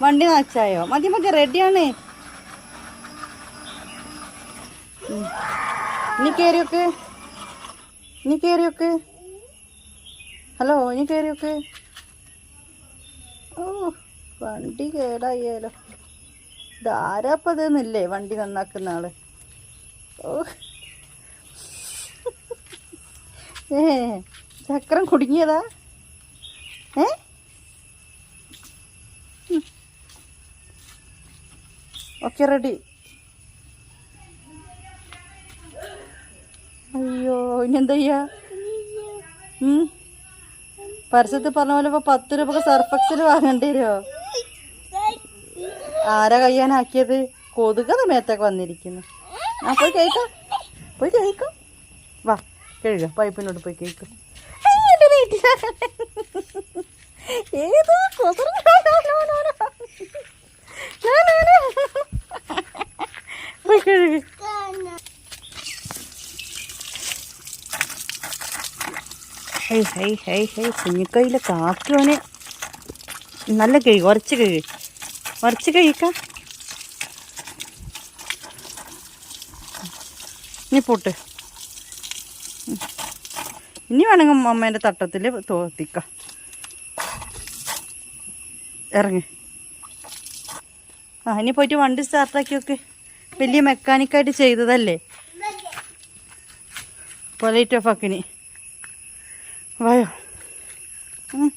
വണ്ടി നച്ചായോ മതി മതി റെഡിയാണ് ഇനി കയറിയൊക്ക് ഇനി കയറിയൊക്ക് ഹലോ ഇനി കയറിയൊക്ക് ഓ വണ്ടി കേടായാലോ. ഇതാരാപ്പതെന്നില്ലേ വണ്ടി നന്നാക്കുന്ന ആൾ? ഓ. ഏ ചക്രം കുടുങ്ങിയതാ? ഏ? ഓക്കെ റെഡി അയ്യോ ഇനി എന്താ. പരസ്യത്തിൽ പറഞ്ഞ പോലെ ഇപ്പൊ പത്ത് രൂപ സർഫക്സിൽ വാങ്ങേണ്ടി വരുമോ ആരാ കയ്യാനാക്കിയത്? കൊതുക മേത്തൊക്കെ വന്നിരിക്കുന്നു. ആ പോയി കേൾക്കാം പോയി കേൾക്കാം വാ കഴുക. പൈപ്പിനോട് പോയി കഴിക്കാം. ഏതോ കൊതുക് പോയി കഴുകി ഹൈ ഹൈ ഹൈ ഹൈ കുഞ്ഞിക്കൈയിലെ കാക്കുവനെ നല്ല കഴി ഉറച്ച് കഴി ഉറച്ച് കഴിക്ക ഇനി പോട്ട്. ഇനി വേണമെങ്കിൽ അമ്മേന്റെ തട്ടത്തിൽ തോത്തിക്ക ഇറങ്ങി. ആ ഇനി പോയിട്ട് വണ്ടി സ്റ്റാർട്ടാക്കി നോക്ക് വലിയ മെക്കാനിക്കായിട്ട് ചെയ്തതല്ലേ? പൊലൈറ്റ് ഓഫ് ആക്കിനി വായോ നീ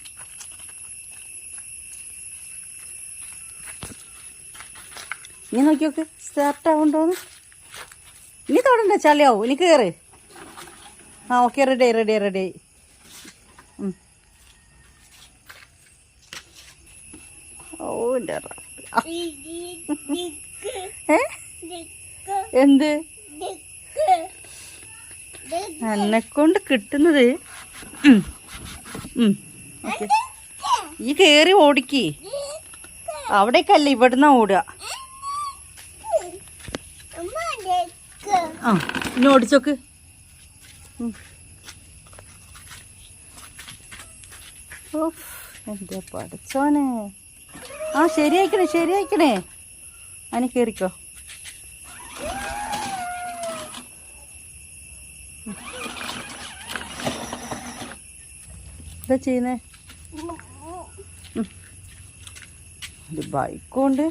ഇനി നോക്കി നോക്ക് സ്റ്റാർട്ട് ആവുണ്ടോന്ന് ഇനി തൊടണ്ട ചളിയാവും ഇനി കയറ് ആ ഓക്കെ റെഡി റെഡി റെഡി ഓ എന്റെ റബ്ബേ. ആ. ഏ എന്ത് എന്നെ കൊണ്ട് കിട്ടുന്നത്. ഈ കേറി ഓടിക്ക്. അവിടേക്കല്ല ഇവിടുന്ന ഓടുക. ആ ഇനി ഓടിച്ചോക്ക്. എന്റെ പഠിച്ചോനെ. ആ ശരിയായിക്കണേ ശരിയായിക്കണേ. അനി കേറിക്കോ. എന്താ ചെയ്യുന്നേ. ഒരു ബൈക്കുണ്ട്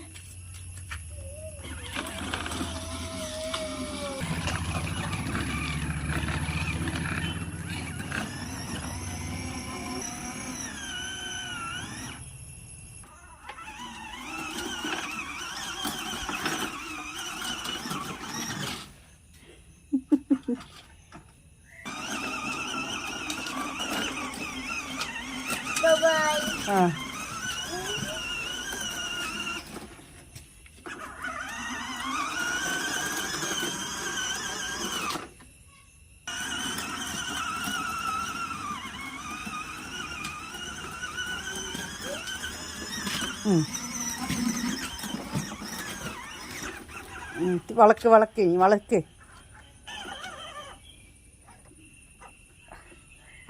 വളക്ക് വളക്ക് ഇനി വളക്ക്.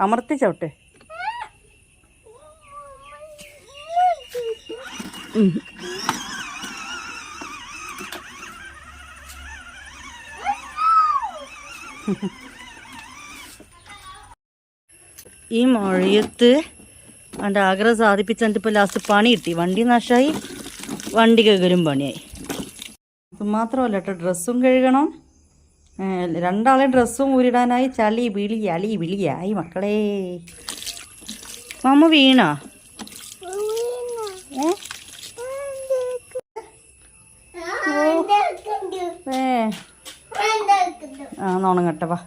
അമർത്തി ചവിട്ടെ. ഈ മഴയത്ത് അവന്റെ ആഗ്രഹം സാധിപ്പിച്ച ഇപ്പോൾ ലാസ്റ്റ് പണി കിട്ടി. വണ്ടി നാശമായി വണ്ടി കഴുകലും പണിയായി. ഇത് മാത്രമല്ല കേട്ടോ ഡ്രസ്സും കഴുകണം. രണ്ടാളെ ഡ്രസ്സും ഊരിടാനായി ചളി വിളി അളി വിളിയായി മക്കളെ. മമ്മ വീണാ. ഏ? കേട്ടോ വാ.